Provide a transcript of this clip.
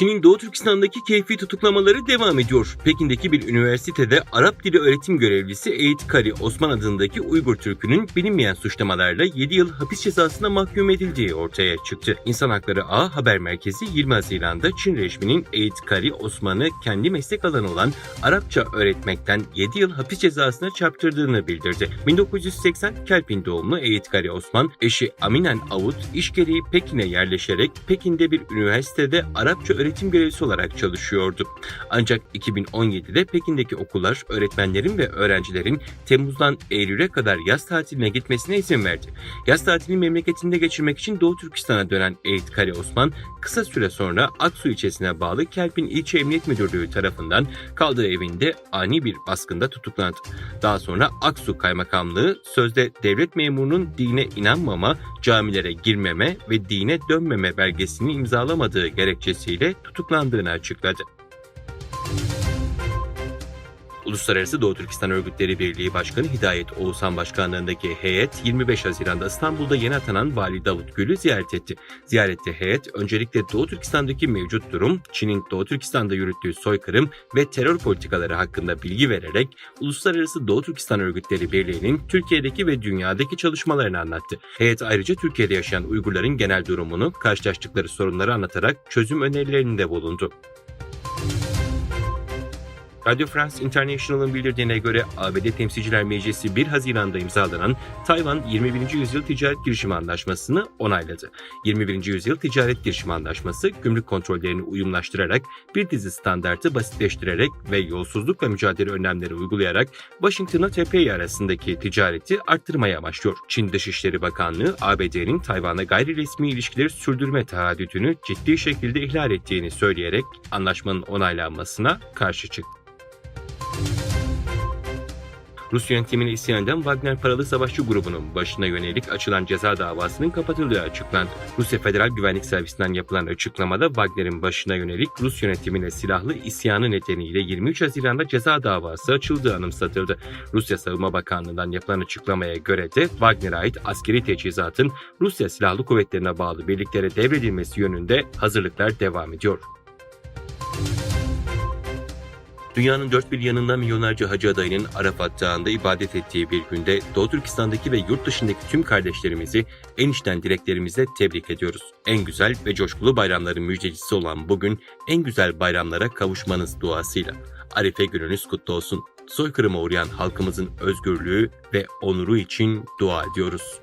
Çin'in Doğu Türkistan'daki keyfi tutuklamaları devam ediyor. Pekin'deki bir üniversitede Arap dili öğretim görevlisi Eğit Kari Osman adındaki Uygur Türk'ünün bilinmeyen suçlamalarla 7 yıl hapis cezasına mahkum edildiği ortaya çıktı. İnsan Hakları A Haber Merkezi 20 Haziran'da Çin rejiminin Eğit Kari Osman'ı kendi meslek alanı olan Arapça öğretmekten 7 yıl hapis cezasına çarptırdığını bildirdi. 1980 Kelpin doğumlu Eğit Kari Osman, eşi Aminen Avut iş gereği Pekin'e yerleşerek Pekin'de bir üniversitede Arapça öğretim görevlisi olarak çalışıyordu. Ancak 2017'de Pekin'deki okullar öğretmenlerin ve öğrencilerin Temmuz'dan Eylül'e kadar yaz tatiline gitmesine izin verdi. Yaz tatilini memleketinde geçirmek için Doğu Türkistan'a dönen Eğit Kari Osman kısa süre sonra Aksu ilçesine bağlı Kelpin İlçe Emniyet Müdürlüğü tarafından kaldığı evinde ani bir baskında tutuklandı. Daha sonra Aksu Kaymakamlığı sözde devlet memurunun dine inanmama, camilere girmeme ve dine dönmeme belgesini imzalamadığı gerekçesiyle tutuklandığını açıkladı. Uluslararası Doğu Türkistan Örgütleri Birliği Başkanı Hidayet Oğuzhan Başkanlığındaki heyet 25 Haziran'da İstanbul'da yeni atanan Vali Davut Gül'ü ziyaret etti. Ziyarette heyet öncelikle Doğu Türkistan'daki mevcut durum, Çin'in Doğu Türkistan'da yürüttüğü soykırım ve terör politikaları hakkında bilgi vererek Uluslararası Doğu Türkistan Örgütleri Birliği'nin Türkiye'deki ve dünyadaki çalışmalarını anlattı. Heyet ayrıca Türkiye'de yaşayan Uygurların genel durumunu, karşılaştıkları sorunları anlatarak çözüm önerilerinde bulundu. Radio France International'ın bildirdiğine göre ABD Temsilciler Meclisi 1 Haziran'da imzalanan Tayvan 21. Yüzyıl Ticaret Girişimi Anlaşması'nı onayladı. 21. Yüzyıl Ticaret Girişimi Anlaşması, gümrük kontrollerini uyumlaştırarak, bir dizi standartı basitleştirerek ve yolsuzlukla mücadele önlemleri uygulayarak Washington'la Taipei arasındaki ticareti arttırmaya amaçlıyor. Çin Dışişleri Bakanlığı, ABD'nin Tayvan'a gayri resmi ilişkileri sürdürme taahhüdünü ciddi şekilde ihlal ettiğini söyleyerek anlaşmanın onaylanmasına karşı çıktı. Rus yönetimine isyan eden Wagner paralı savaşçı grubunun başına yönelik açılan ceza davasının kapatıldığı açıklandı. Rusya Federal Güvenlik Servisinden yapılan açıklamada Wagner'in başına yönelik Rus yönetimine silahlı isyanı nedeniyle 23 Haziran'da ceza davası açıldığı anımsatıldı. Rusya Savunma Bakanlığı'ndan yapılan açıklamaya göre de Wagner'e ait askeri teçhizatın Rusya Silahlı Kuvvetlerine bağlı birliklere devredilmesi yönünde hazırlıklar devam ediyor. Dünyanın dört bir yanında milyonlarca hacı adayının Arafat Dağı'nda ibadet ettiği bir günde Doğu Türkistan'daki ve yurt dışındaki tüm kardeşlerimizi en içten dileklerimizle tebrik ediyoruz. En güzel ve coşkulu bayramların müjdecisi olan bugün en güzel bayramlara kavuşmanız duasıyla. Arife gününüz kutlu olsun. Soykırıma uğrayan halkımızın özgürlüğü ve onuru için dua ediyoruz.